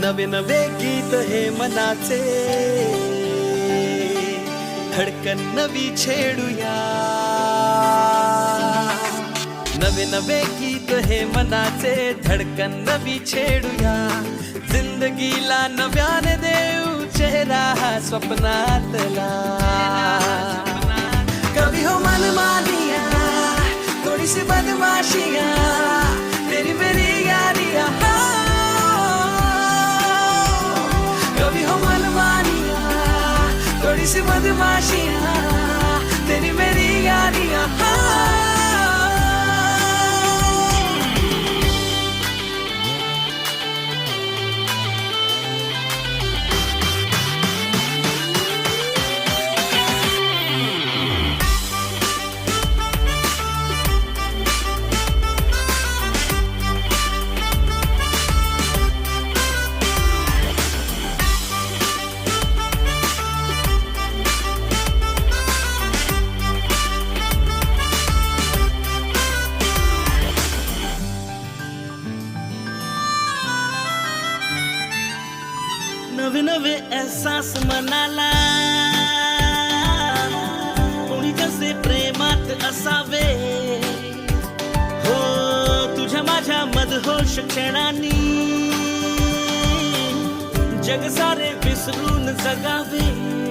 नवे नवे गीत हे मनाचे. धडकन नवी छेडूया. नवे नवे गीत हे मनाचे धडकन नवी छेडूया. जिंदगीला नव्याने देऊ चेहरा हा स्वप्नातला. कवी हो मनमानिया थोडीशी बदमाशिया. थोड़ी सी बदमाशियां तेरी मेरी यारियां नवे नवे एहसास मनाला. कोणी कसे प्रेमात असावे? हो तुझ्या माझ्या मधोश क्षणांनी. जग सारे विसरून जगावे.